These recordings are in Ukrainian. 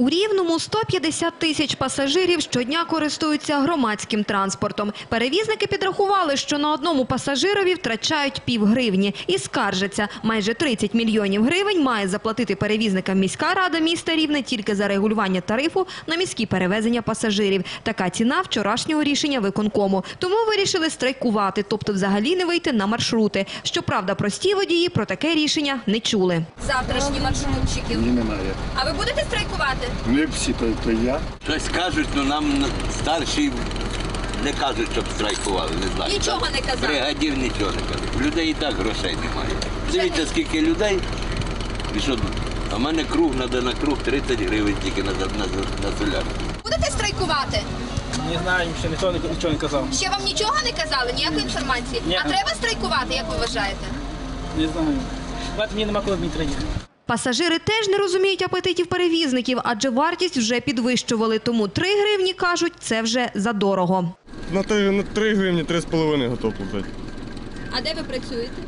У Рівному 150 тисяч пасажирів щодня користуються громадським транспортом. Перевізники підрахували, що на одному пасажирові втрачають пів гривні і скаржаться. Майже 30 мільйонів гривень має заплатити перевізникам міська рада міста Рівне тільки за регулювання тарифу на міські перевезення пасажирів. Така ціна вчорашнього рішення виконкому. Тому вирішили страйкувати, тобто взагалі не вийти на маршрути. Щоправда, прості водії про таке рішення не чули. завтрашні маршрутчиків. Ні, немає. А ви будете страйкувати? Ну, як всі, то, то я. Щось кажуть, але нам старші не кажуть, щоб страйкували, не знаю. Нічого не казали. Бригадір нічого не кажуть. Людей і так грошей немає. Дивіться, скільки людей. І що, а в мене круг, треба на круг 30 гривень тільки на, на, на, на солярку. Будете страйкувати? Не знаю, ще ніхто ні- нічого не казав. Ще вам нічого не казали, ніякої інформації. Ні. А треба страйкувати, як ви вважаєте? Не знаю. Бачите, мені нема коли Дмитра їхати. Пасажири теж не розуміють апетитів перевізників, адже вартість вже підвищували. Тому 3 гривні, кажуть, це вже задорого. На 3, на 3 гривні 3,5 готов платити. А де ви працюєте?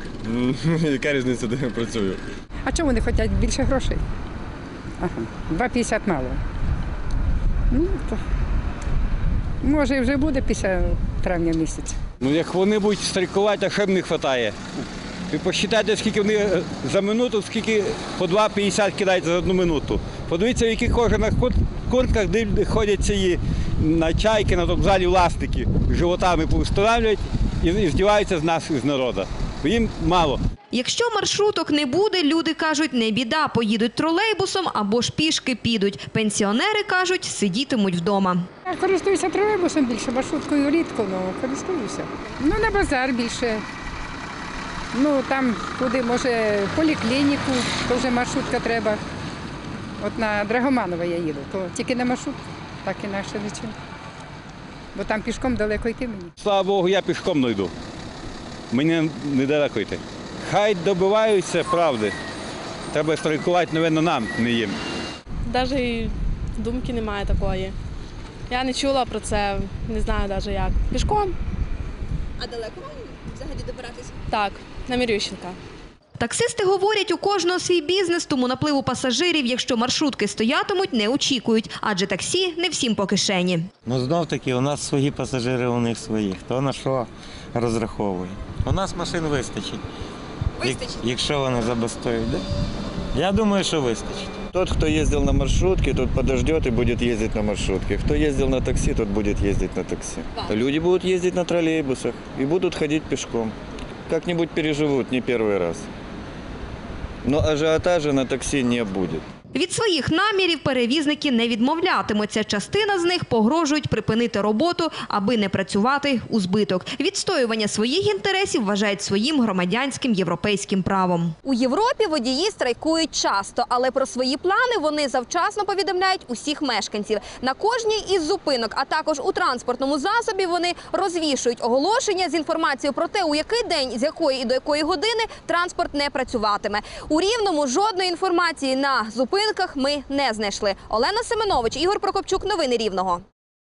Яка різниця, де я працюю? А чому вони хочуть більше грошей? Ага, 2,50 мало. Ну, то, може, і вже буде після травня місяця. Ну як вони будуть страйкувати, а ще б не вистачає. Ви посчитайте, скільки вони е, за минуту, скільки по 2,50 кидають за одну минуту. Подивіться, в яких кожаних куртках ходять ці на чайки, на вокзалі власники, животами повстановлюють і, і здіваються з нас, з народу. Бо їм мало. Якщо маршруток не буде, люди кажуть, не біда, поїдуть тролейбусом або ж пішки підуть. Пенсіонери кажуть, сидітимуть вдома. Я користуюся тролейбусом більше, маршруткою рідко, але користуюся. Ну, на базар більше. Ну, там, куди, може, в поліклініку, то вже маршрутка треба. От на Драгоманова я їду, то тільки на маршрут, так інакше нічого. Бо там пішком далеко йти мені. Слава Богу, я пішком не йду. Мені недалеко йти. Хай добиваються правди. Треба страйкувати, напевно, нам, не їм. Навіть думки немає такої. Я не чула про це, не знаю навіть як. Пішком? А далеко вам взагалі добиратися? Так, на Мірющенка. Таксисти говорять, у кожного свій бізнес, тому напливу пасажирів, якщо маршрутки стоятимуть, не очікують, адже таксі не всім по кишені. Ну знов таки, у нас свої пасажири, у них свої. Хто на що розраховує? У нас машин вистачить. Як- якщо вони забастують, да? Я думаю, що вистачить. Тот, кто ездил на маршрутке, тот подождет и будет ездить на маршрутке. Кто ездил на такси, тот будет ездить на такси. Люди будут ездить на троллейбусах и будут ходить пешком. Как-нибудь переживут, не первый раз. Но ажиотажа на такси не будет. Від своїх намірів перевізники не відмовлятимуться. Частина з них погрожують припинити роботу, аби не працювати у збиток. Відстоювання своїх інтересів вважають своїм громадянським європейським правом. У Європі водії страйкують часто, але про свої плани вони завчасно повідомляють усіх мешканців. На кожній із зупинок, а також у транспортному засобі вони розвішують оголошення з інформацією про те, у який день, з якої і до якої години транспорт не працюватиме. У Рівному жодної інформації на зупинках ми не знайшли. Олена Семенович, Ігор Прокопчук, новини Рівного.